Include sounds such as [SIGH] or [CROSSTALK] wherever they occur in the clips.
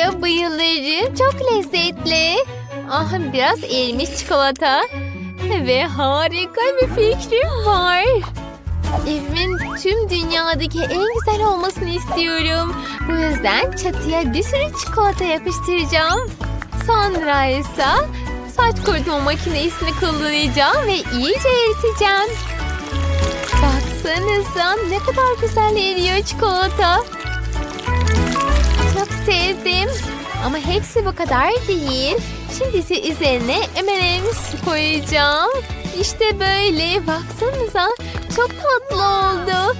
çikolataya bayılırım. Çok lezzetli. Ah biraz erimiş çikolata. Ve harika bir fikrim var. Evimin tüm dünyadaki en güzel olmasını istiyorum. Bu yüzden çatıya bir sürü çikolata yapıştıracağım. Sonra ise saç kurutma makinesini kullanacağım ve iyice eriteceğim. Baksanıza ne kadar güzel eriyor çikolata. Sevdim. Ama hepsi bu kadar değil. Şimdi ise üzerine M&M's koyacağım. İşte böyle. Baksanıza. Çok tatlı oldu.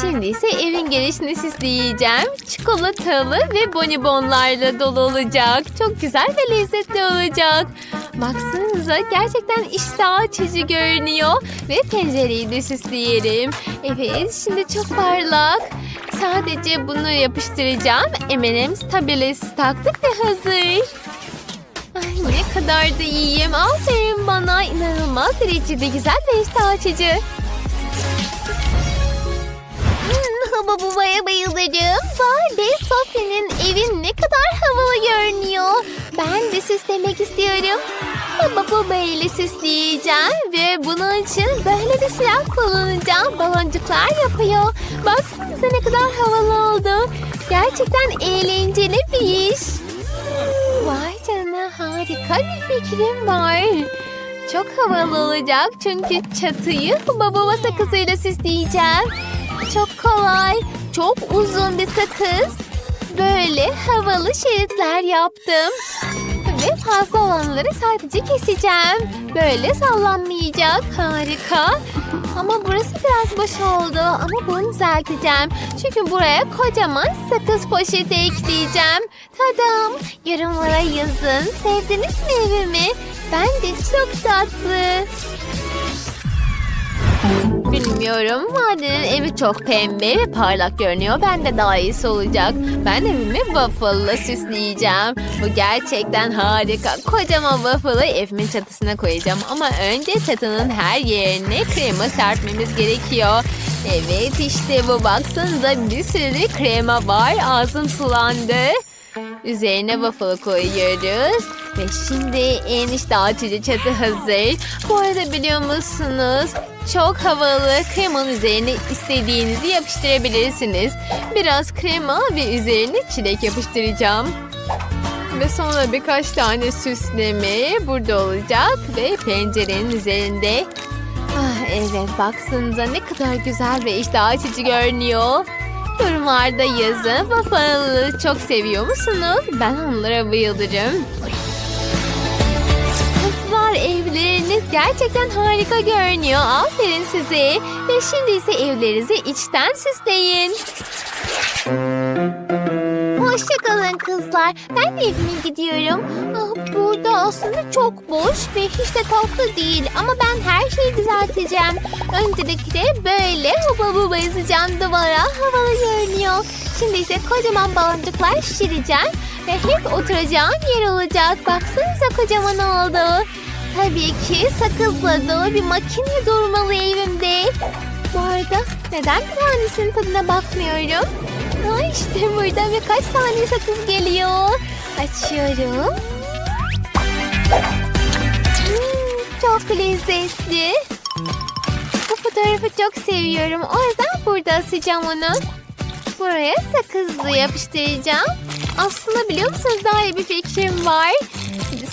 Şimdi ise evin girişini süsleyeceğim. Çikolatalı ve bonibonlarla dolu olacak. Çok güzel ve lezzetli olacak. Baksanıza gerçekten iştah açıcı görünüyor. Ve pencereyi de süsleyelim. Evet şimdi çok parlak. Sadece bunu yapıştıracağım. M&M's tabelası taktık ve hazır. Ay ne kadar da iyiyim. Aferin bana. İnanılmaz derecede güzel ve iştah açıcı. Hmm, Hava bubaya bayılırım. Vay be Sophie'nin evi ne kadar havalı görünüyor. Ben de süslemek istiyorum. Hava buba ile süsleyeceğim ve bunun için böyle bir silah kullanacağım. Baloncuklar yapıyor. Baksanıza ne kadar havalı oldu. Gerçekten eğlenceli bir iş. Vay canına harika bir fikrim var. Çok havalı olacak çünkü çatıyı baba sakızıyla süsleyeceğim. Çok kolay, çok uzun bir sakız. Böyle havalı şeritler yaptım. Ve fazla olanları sadece keseceğim. Böyle sallanmayacak. Harika. Ama burası biraz boş oldu. Ama bunu düzelteceğim. Çünkü buraya kocaman sakız poşeti ekleyeceğim. Tadam. Yorumlara yazın. Sevdiniz mi evimi? Ben de çok tatlı. Bilmiyorum. Vadenin evi çok pembe ve parlak görünüyor. Ben de daha iyisi olacak. Ben evimi waffle'la süsleyeceğim. Bu gerçekten harika. Kocaman waffle'ı evimin çatısına koyacağım. Ama önce çatının her yerine krema serpmemiz gerekiyor. Evet işte bu. Baksanıza bir sürü krema var. Ağzım sulandı. Üzerine waffle koyuyoruz. Ve şimdi en işte açıcı çatı hazır. Bu arada biliyor musunuz? Çok havalı. Kremanın üzerine istediğinizi yapıştırabilirsiniz. Biraz krema ve üzerine çilek yapıştıracağım. Ve sonra birkaç tane süsleme burada olacak ve pencerenin üzerinde. Ah, evet baksanıza ne kadar güzel ve iştah açıcı görünüyor. Yorumlarda yazın. Waffle'ı çok seviyor musunuz? Ben onlara bayılırım. Evleriniz gerçekten harika görünüyor. Aferin size. Ve şimdi ise evlerinizi içten süsleyin. Hoşçakalın kızlar. Ben de evime gidiyorum. Ah, burada aslında çok boş ve hiç de tatlı değil. Ama ben her şeyi düzelteceğim. Öncelikle böyle huba buba yazacağım duvara. Havalı görünüyor. Şimdi ise kocaman baloncuklar şişireceğim. Ve hep oturacağım yer olacak. Baksanıza kocaman oldu. Tabii ki sakızla dolu bir makine durmalı evimde. Bu arada neden bir tanesinin tadına bakmıyorum? Ha işte burada birkaç tane sakız geliyor. Açıyorum. Hmm, çok lezzetli. Bu fotoğrafı çok seviyorum. O yüzden burada asacağım onu. Buraya sakızlı yapıştıracağım. Aslında biliyor musunuz daha iyi bir fikrim var.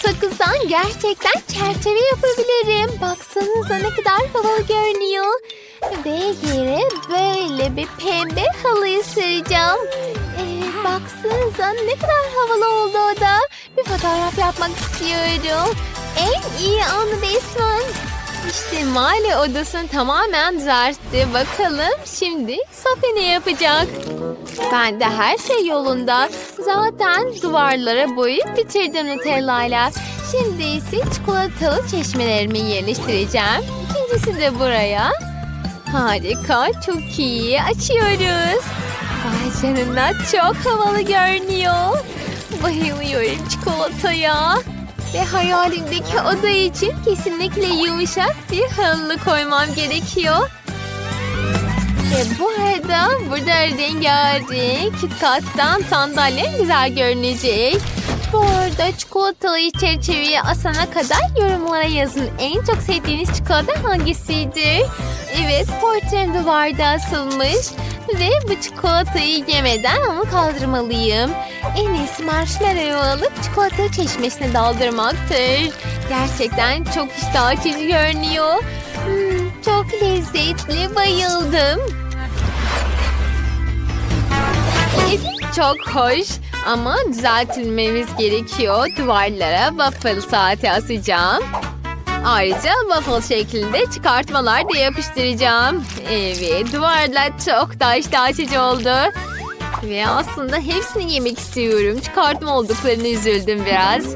Sakızdan gerçekten çerçeve yapabilirim. Baksanıza ne kadar havalı görünüyor. Ve yere böyle bir pembe halıyı sereceğim. Evet baksanıza ne kadar havalı oldu o da. Bir fotoğraf yapmak istiyorum. En iyi anı resmen. İşte mahalle odasını tamamen düzeltti. Bakalım şimdi Sophie ne yapacak? Ben de her şey yolunda. Zaten duvarlara boyayıp bitirdim Nutella'yla. Şimdi ise çikolatalı çeşmelerimi yerleştireceğim. İkincisi de buraya. Harika, çok iyi. Açıyoruz. Vay canına çok havalı görünüyor. Bayılıyorum çikolataya. Ve hayalimdeki oda için kesinlikle yumuşak bir halı koymam gerekiyor. Ve bu arada burada rengarenk KitKat'tan sandalye güzel görünecek. Bu arada çikolatalı çerçeveye asana kadar yorumlara yazın. En çok sevdiğiniz çikolata hangisiydi? Evet, portreim duvarda asılmış. Ve bu çikolatayı yemeden onu kaldırmalıyım. En iyisi marshmallow alıp çikolata çeşmesine daldırmaktır. Gerçekten çok iştah açıcı görünüyor. Hmm, çok lezzetli, bayıldım. Çok hoş ama düzeltilmemiz gerekiyor. Duvarlara waffle saati asacağım. Ayrıca waffle şeklinde çıkartmalar da yapıştıracağım. Evet, duvarlar çok da iştah açıcı oldu. Ve aslında hepsini yemek istiyorum. Çıkartma olduklarını üzüldüm biraz.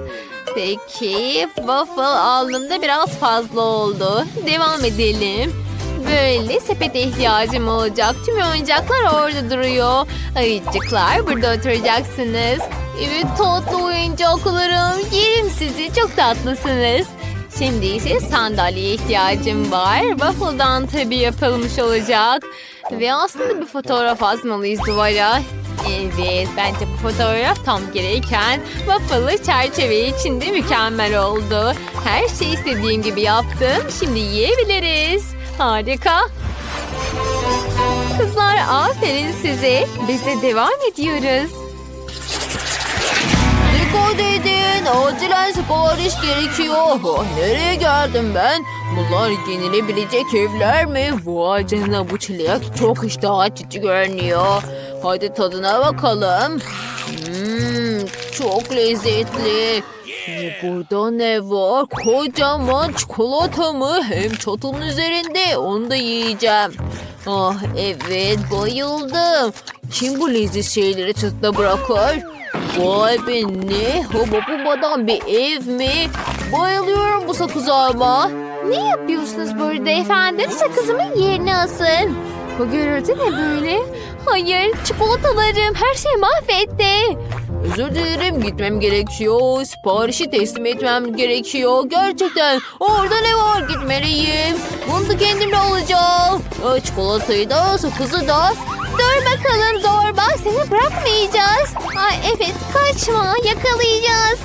Peki, waffle aldığımda biraz fazla oldu. Devam edelim. Böyle sepete ihtiyacım olacak. Tüm oyuncaklar orada duruyor. Ayıcıklar burada oturacaksınız. Evet tatlı oyuncaklarım. Yerim sizi. Çok tatlısınız. Şimdi ise sandalyeye ihtiyacım var. Waffle'dan tabii yapılmış olacak. Ve aslında bir fotoğraf asmalıyız duvara. Evet bence bu fotoğraf tam gereken waffle'lı çerçeve içinde mükemmel oldu. Her şeyi istediğim gibi yaptım. Şimdi yiyebiliriz. Harika. Kızlar aferin size. Biz de devam ediyoruz. Dikkat edin. Acilen sipariş gerekiyor. Ah, nereye geldim ben? Bunlar yenilebilecek evler mi? Vay canına bu çilek çok iştah açıcı görünüyor. Hadi tadına bakalım. Hmm, çok lezzetli. Burada ne var? Kocaman çikolata mı? Hem çatının üzerinde. Onu da yiyeceğim. Ah evet bayıldım. Kim bu leziz şeyleri çatıda bırakır? Vay be ne? Hoba bubadan bir ev mi? Bayılıyorum bu sakıza ama. Ne yapıyorsunuz burada efendim? Sakızımın yerine asın. Bu gürültü ne böyle? Hayır, çikolatalarım her şeyi mahvetti. Özür dilerim gitmem gerekiyor. Siparişi teslim etmem gerekiyor. Gerçekten orada ne var gitmeliyim. Bunu da kendimle alacağım. Çikolatayı da sakızı da. Dur bakalım zorba, seni bırakmayacağız. Ay evet, kaçma, yakalayacağız.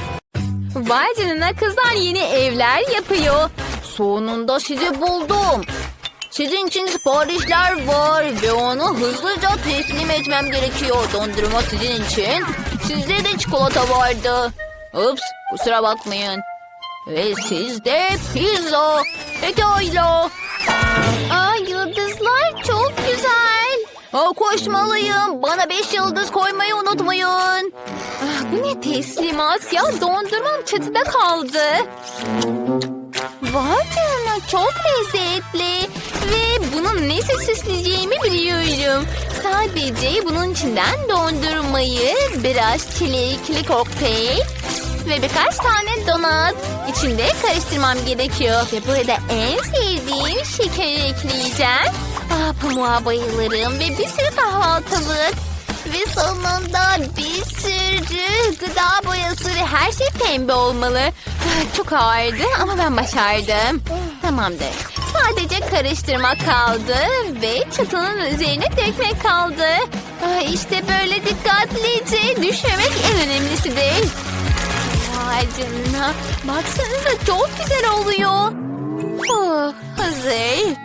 Vay canına kızlar yeni evler yapıyor. Sonunda sizi buldum. Sizin için siparişler var ve onu hızlıca teslim etmem gerekiyor. Dondurma sizin için. Sizde de çikolata vardı. Ups kusura bakmayın. Ve sizde pizza. Pekala. Aa yıldızlar çok güzel. Aa, koşmalıyım. Bana beş yıldız koymayı unutmayın. Ah, bu ne teslimat ya? Dondurmam çatıda kaldı. Vay canına çok lezzetli. Ve bunun nesi süsleyeceğimi biliyorum. Sadece bunun içinden dondurmayı, biraz çilekli kokteyl ve birkaç tane donat içinde karıştırmam gerekiyor. Ve burada en sevdiğim şekeri ekleyeceğim. Ah, pamuğa bayılırım ve bir sürü kahvaltılık. Ve sonunda bir sürü gıda boyası ve her şey pembe olmalı. Ah, Çok ağırdı ama ben başardım. Tamamdır. Sadece karıştırmak kaldı ve çatının üzerine dökmek kaldı. Ah, İşte böyle dikkatlice düşmemek en önemlisidir. Vay canına. Baksanıza çok güzel oluyor. Oh, hazır.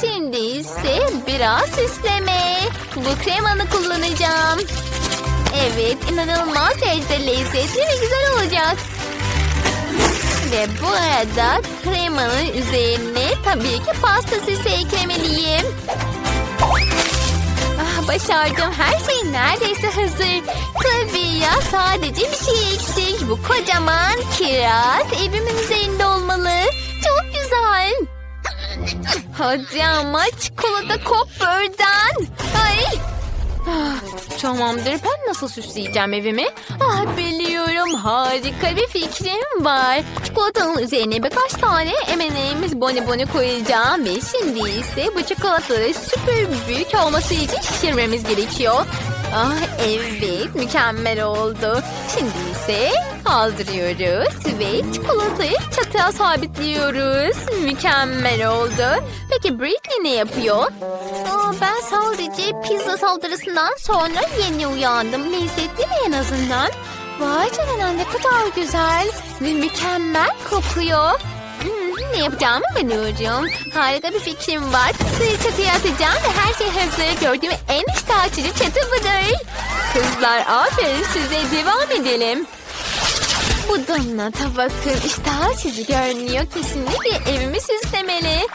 Şimdi ise biraz süsleme. Bu kremanı kullanacağım. Evet, inanılmaz derecede lezzetli ve güzel olacak. Ve bu arada kremanın üzerine tabii ki pasta süsü eklemeliyim. Ah, başardım. Her şey neredeyse hazır. Tabii ya sadece bir şey eksik. Bu kocaman kiraz evimin üzerinde olmalı. Çok güzel. Hadi ama çikolata kop buradan. Ay. Ah, Tamamdır. Ben nasıl süsleyeceğim evimi? Ah biliyorum. Harika bir fikrim var. Çikolatanın üzerine birkaç tane M&M's boniboni koyacağım. Ve şimdi ise bu çikolataları süper büyük olması için şişirmemiz gerekiyor. Ah evet mükemmel oldu. Şimdi ise kaldırıyoruz ve çikolatayı çatıya sabitliyoruz. Mükemmel oldu. Peki Britney ne yapıyor? Aa, ben sadece pizza saldırısından sonra yeni uyandım. Lezzetli mi en azından? Vay canına ne kadar güzel ve mükemmel kokuyor. Ne yapacağımı biliyorum. Harika bir fikrim var. Pizzayı çatıya atacağım ve her şey hazır. Gördüğüm en iştah açıcı çatı budur. Kızlar aferin size devam edelim. Bu donata bakın iştah açıcı görünüyor. Kesinlikle evimi süslemeli.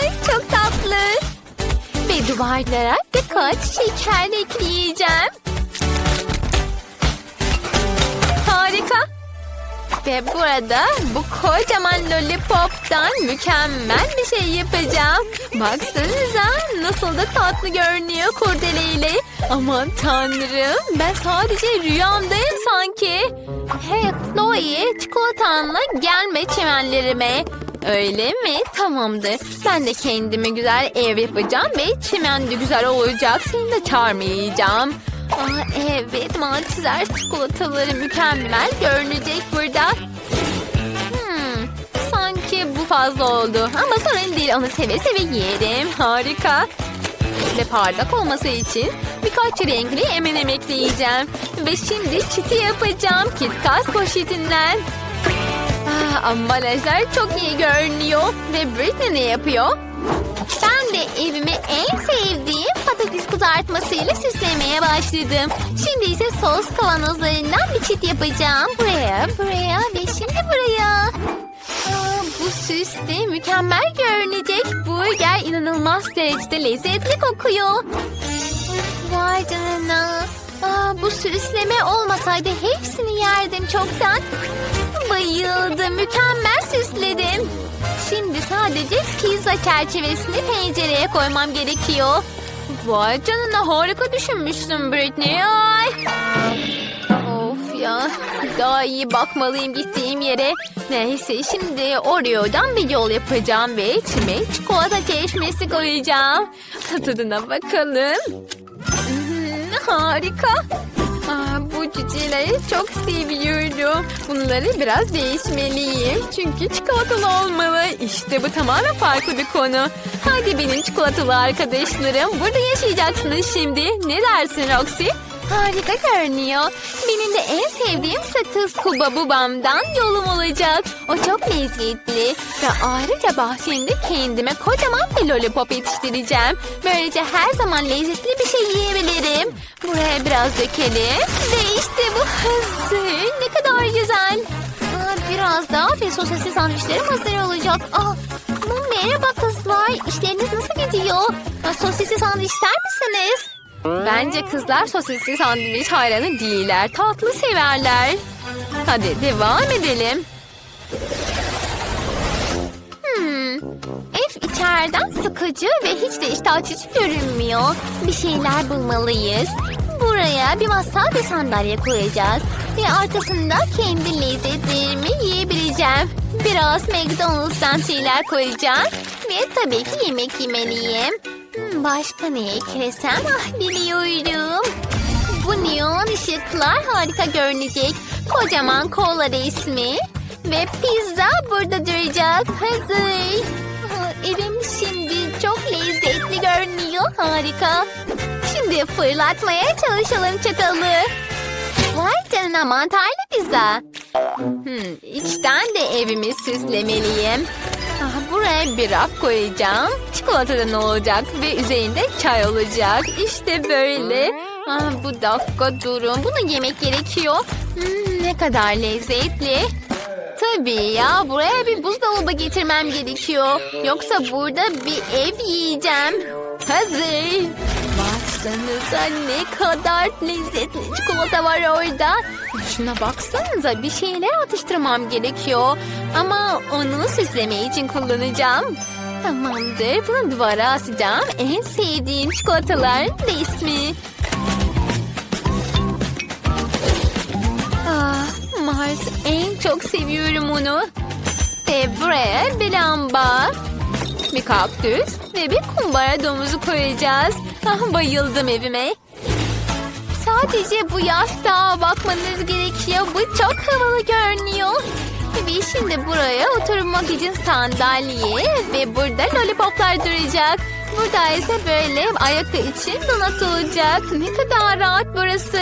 Ay çok tatlı. Ve duvarlara birkaç şeker ekleyeceğim. Ve burada bu kocaman lollipoptan mükemmel bir şey yapacağım. Baksanıza nasıl da tatlı görünüyor kurdeleyle. Aman tanrım ben sadece rüyamdayım sanki. Hey Chloe çikolatanla gelme çimenlerime. Öyle mi? Tamamdır. Ben de kendime güzel ev yapacağım ve çimen de güzel olacak. Seni de çağırmayacağım. Aa, evet malteser çikolataları mükemmel görünecek burada. Hmm, sanki bu fazla oldu ama sorun değil onu seve seve yerim. Harika. Ve parlak olması için birkaç renkli M&M ekleyeceğim. Ve şimdi çiti yapacağım KitKat poşetinden. Ah, ambalajlar çok iyi görünüyor. Ve Britney ne yapıyor? Ben de evimi en sevdiğim patates kızartmasıyla süslemeye başladım. Şimdi ise sos kavanozlarından bir çit yapacağım. Buraya, buraya ve şimdi buraya. Aa, bu süs de mükemmel görünecek. Burger inanılmaz derecede lezzetli kokuyor. Vay canına. Aa, bu süsleme olmasaydı hepsini yerdim çoktan. Bayıldım. Mükemmel süsledim. Şimdi sadece pizza çerçevesini pencereye koymam gerekiyor. Vay canına harika düşünmüşsün Britney. Ay. Of ya. Daha iyi bakmalıyım gittiğim yere. Neyse şimdi Oreo'dan bir yol yapacağım ve içime çikolata çeşmesi koyacağım. [LAUGHS] Tadına bakalım. Harika. Aa, bu cüceleri çok seviyorum. Bunları biraz değişmeliyim. Çünkü çikolatalı olmalı. İşte bu tamamen farklı bir konu. Hadi benim çikolatalı arkadaşlarım. Burada yaşayacaksınız şimdi. Ne dersin Roxy? Harika görünüyor. Benim de en sevdiğim sakız kuba bubamdan yolum olacak. O çok lezzetli. Ve ayrıca bahçemde kendime kocaman bir lollipop yetiştireceğim. Böylece her zaman lezzetli bir şey yiyebilirim. Buraya biraz dökelim. Ve işte bu hazır. Ne kadar güzel. Biraz daha ve sosisli sandviçlerim hazır olacak. Aa, merhaba kızlar. İşleriniz nasıl gidiyor? Sosisli sandviç ister misiniz? Bence kızlar sosisli sandviç hayranı değiller. Tatlı severler. Hadi devam edelim. Hmm. Ev içeriden sıkıcı ve hiç de iştah açıcı görünmüyor. Bir şeyler bulmalıyız. Buraya bir masa ve sandalye koyacağız. Ve arkasında kendi lezzetlerimi yiyebileceğim. Biraz McDonald's'tan şeyler koyacağım. Ve tabii ki yemek yemeliyim. Başka ne eklesem? Ah biliyorum. Bu neon ışıklar harika görünecek. Kocaman kola resmi. Ve pizza burada duracak. Hazır. Ah, Evim şimdi çok lezzetli görünüyor. Harika. Şimdi fırlatmaya çalışalım çatalı. Vay canına mantarlı pizza. Hmm, içten de evimi süslemeliyim. Buraya bir raf koyacağım. Çikolatadan olacak ve üzerinde çay olacak. İşte böyle. Ah, bu dakika durun. Bunu yemek gerekiyor. Hmm, ne kadar lezzetli. Tabii ya buraya bir buzdolabı getirmem gerekiyor. Yoksa burada bir ev yiyeceğim. Hazır. Baksanıza ne kadar lezzetli çikolata var orada. Şuna baksanıza bir şeyler atıştırmam gerekiyor. Ama onu süsleme için kullanacağım. Tamamdır bunu duvara asacağım. En sevdiğim çikolataların da ismi. Ah, Mars en çok seviyorum onu. Ve buraya bir lamba, bir kaktüs ve bir kumbara domuzu koyacağız. Ah, Bayıldım evime. Sadece bu yastığa bakmanız gerekiyor. Bu çok havalı görünüyor. Ve şimdi buraya oturmak için sandalye ve burada lollipoplar duracak. Burada ise böyle ayakta için donat olacak. Ne kadar rahat burası.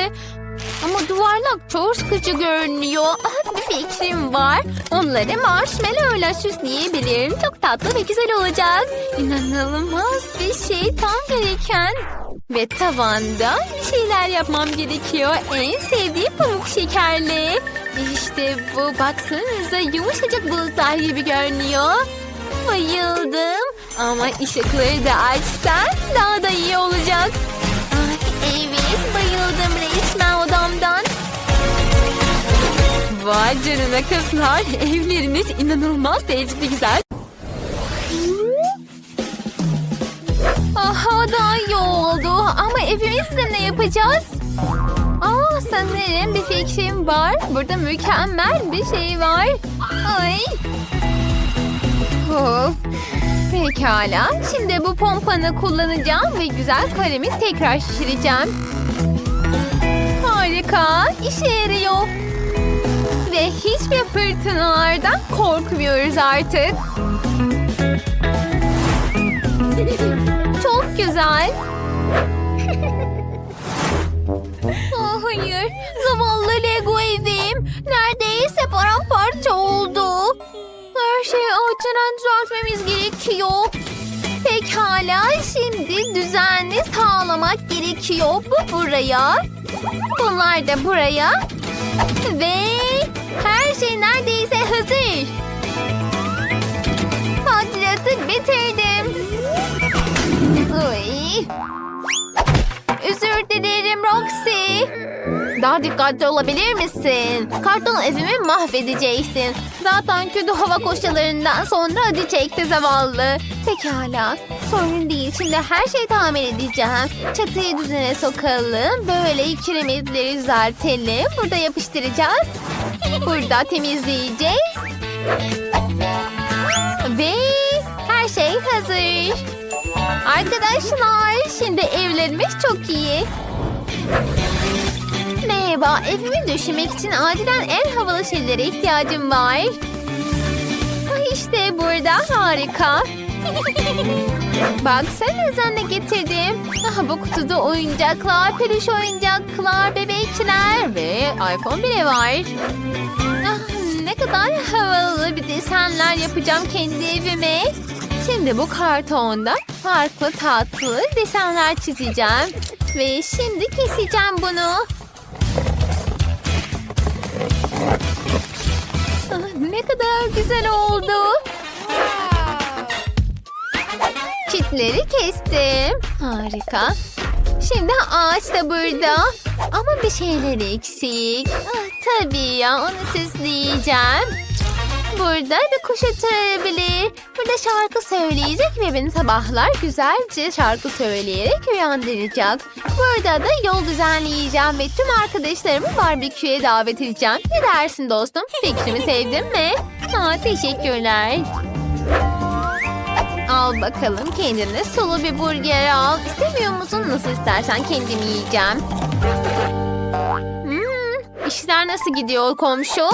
Ama duvarlar çok sıkıcı görünüyor. Ah, bir fikrim var. Onları marshmallow'la süsleyebilirim. Çok tatlı ve güzel olacak. İnanılmaz bir şey tam gereken. Ve tavanda bir şeyler yapmam gerekiyor. En sevdiğim pamuk şekerli. İşte bu baksanıza yumuşacık bulutlar gibi görünüyor. Bayıldım. Ama ışıkları da açsan daha da iyi olacak. Ay evet bayıldım resmen Vay canına kızlar. [LAUGHS] Evleriniz inanılmaz derecede güzel. Aha daha iyi oldu. Ama evimizde ne yapacağız? Aa sanırım bir fikrim var. Burada mükemmel bir şey var. Ay. Of. Pekala. Şimdi bu pompanı kullanacağım ve güzel kalemi tekrar şişireceğim. Harika. İşe yarıyor. Ve hiçbir fırtınalardan korkmuyoruz artık. Çok güzel. [LAUGHS] oh, hayır. Zavallı Lego evim. Neredeyse paramparça oldu. Her şeyi acilen düzeltmemiz gerekiyor. Pekala şimdi düzenli sağlamak gerekiyor. Bu buraya. Bunlar da buraya. Ve her şey neredeyse hazır. Hadiratı bitirdim. Ay. Özür dilerim Roxy. Daha dikkatli olabilir misin? Karton evimi mahvedeceksin. Zaten kötü hava koşullarından sonra acı çekti zavallı. Pekala. Sorun değil. Şimdi her şeyi tamir edeceğim. Çatıyı düzene sokalım. Böyle kiremitleri düzeltelim. Burada yapıştıracağız. Burada temizleyeceğiz. Ve her şey hazır. Arkadaşlar şimdi evlerimiz çok iyi. Merhaba evimi döşemek için acilen en havalı şeylere ihtiyacım var. Ah, İşte burada harika. Baksanıza ne getirdim. Ah, bu kutuda oyuncaklar, peluş oyuncaklar, bebekler ve iPhone bile var. Ah, ne kadar havalı bir desenler yapacağım kendi evime. Şimdi bu kartonda farklı tatlı desenler çizeceğim. Ve şimdi keseceğim bunu. Ah, ne kadar güzel oldu. Çitleri kestim. Harika. Şimdi ağaç da burada. Ama bir şeyler eksik. Ah, tabii ya onu süsleyeceğim. Burada bir kuş oturabilir. Burada şarkı söyleyecek ve beni sabahlar güzelce şarkı söyleyerek uyandıracak. Burada da yol düzenleyeceğim ve tüm arkadaşlarımı barbeküye davet edeceğim. Ne dersin dostum? Fikrimi sevdin mi? Ha, teşekkürler. Al bakalım kendine sulu bir burger al. İstemiyor musun? Nasıl istersen kendim yiyeceğim. Hmm, işler nasıl gidiyor komşu?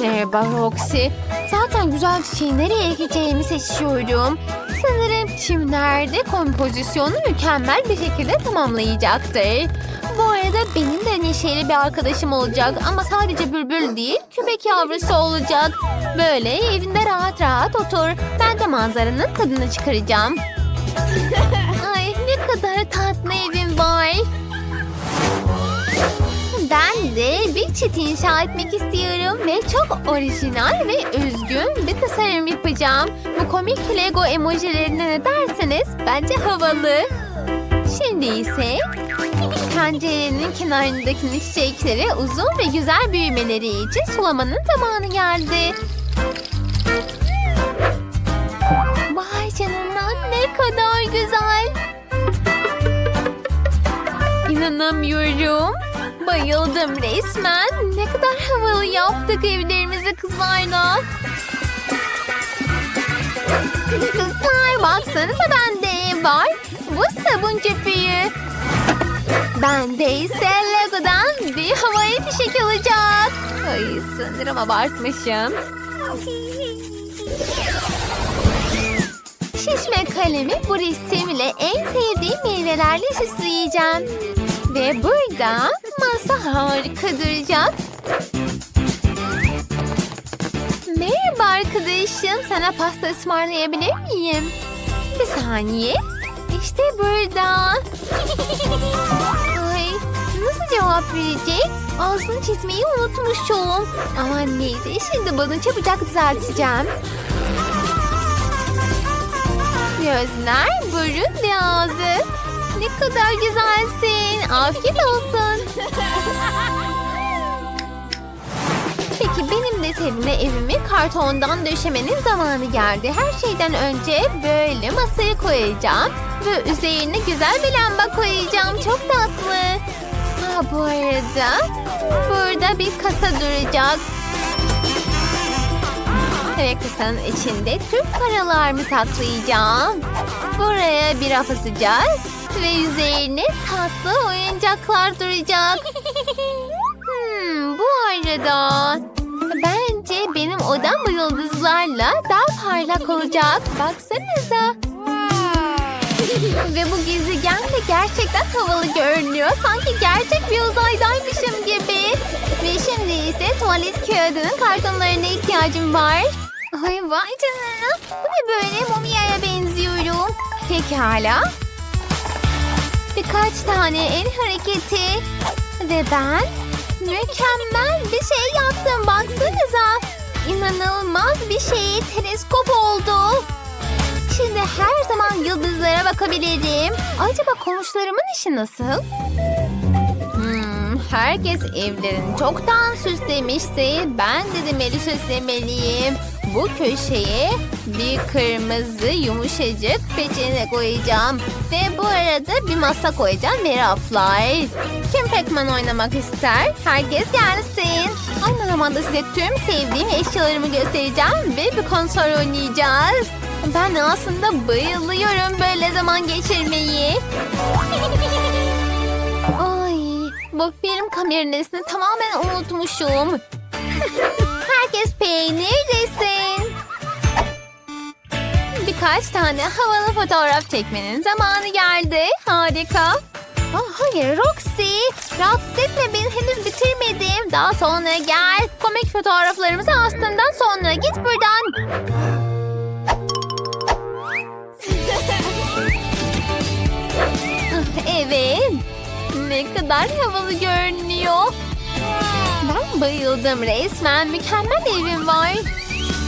Merhaba Roxy. Zaten güzel çiçeği nereye ekeceğimi seçiyorum. Sanırım çimlerde kompozisyonu mükemmel bir şekilde tamamlayacaktır. Bu arada benim de neşeli bir arkadaşım olacak ama sadece bülbül değil köpek yavrusu olacak. Böyle evinde rahat rahat otur. Ben de manzaranın tadını çıkaracağım. [LAUGHS] Ay ne kadar tatlı evim var. Ben de bir çit inşa etmek istiyorum ve çok orijinal ve özgün bir tasarım yapacağım. Bu komik Lego emojilerine ne derseniz bence havalı. Şimdi ise pencerenin kenarındaki çiçekleri uzun ve güzel büyümeleri için sulamanın zamanı geldi. Vay ne kadar güzel. İnanamıyorum. Bayıldım resmen. Ne kadar havalı yaptık evlerimizi kızlarla. Kızlar baksanıza bende var. Bu sabun köpüğü. Ben de ise Lego'dan bir havai fişek olacak. Ay sanırım abartmışım. Şişme kalemi bu resimle en sevdiğim meyvelerle süsleyeceğim. Ve burada masa harika duracak. Merhaba arkadaşım. Sana pasta ısmarlayabilir miyim? Bir saniye. İşte burada. [LAUGHS] Ay, nasıl cevap verecek? Ağzını çizmeyi unutmuşum. Ama neyse şimdi bunu çabucak düzelteceğim. Gözler, burun ve ağzı. Ne kadar güzelsin. Afiyet olsun. Peki benim de seninle evimi kartondan döşemenin zamanı geldi. Her şeyden önce böyle masaya koyacağım. Ve üzerine güzel bir lamba koyacağım. Çok tatlı. Ha, bu arada burada bir kasa duracak. Ve kasanın içinde Türk paralarımı saklayacağım. Buraya bir asacağız. Ve üzerine tatlı oyuncaklar duracak. Hmm, bu arada bence benim odam bu yıldızlarla daha parlak olacak. Baksanıza. Ve bu gezegen de gerçekten havalı görünüyor. Sanki gerçek bir uzaydaymışım gibi. Ve şimdi ise tuvalet kağıdının kartonlarına ihtiyacım var. Ay vay canına. Bu ne böyle mumyaya benziyorum. Pekala. Birkaç tane el hareketi. Ve ben mükemmel bir şey yaptım. Baksanıza. İnanılmaz bir şey. Teleskop oldu. Şimdi her zaman yıldızlara bakabilirim. Acaba komşularımın işi nasıl? Hmm, herkes evlerini çoktan süslemişse ben de demeli süslemeliyim. Bu köşeye bir kırmızı yumuşacık peçete koyacağım. Ve bu arada bir masa koyacağım ve raflar. Kim Pac-Man oynamak ister? Herkes gelsin. Aynı zamanda size tüm sevdiğim eşyalarımı göstereceğim ve bir konsol oynayacağız. Ben aslında bayılıyorum böyle zaman geçirmeyi. [LAUGHS] Ay, bu film kamerasını tamamen unutmuşum. [LAUGHS] Herkes peynir desin. Birkaç tane havalı fotoğraf çekmenin zamanı geldi. Harika. Oh, hayır Roxy. Rahatsız etme beni henüz bitirmedim. Daha sonra gel. Komik fotoğraflarımızı astımdan sonra git buradan. [LAUGHS] Evet. Ne kadar havalı görünüyor. Bayıldım resmen mükemmel evim var.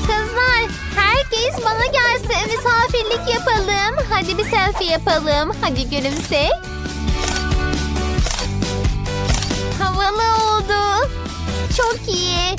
Kızlar herkes bana gelse misafirlik yapalım. Hadi bir selfie yapalım. Hadi gülümse. Havalı oldu. Çok iyi.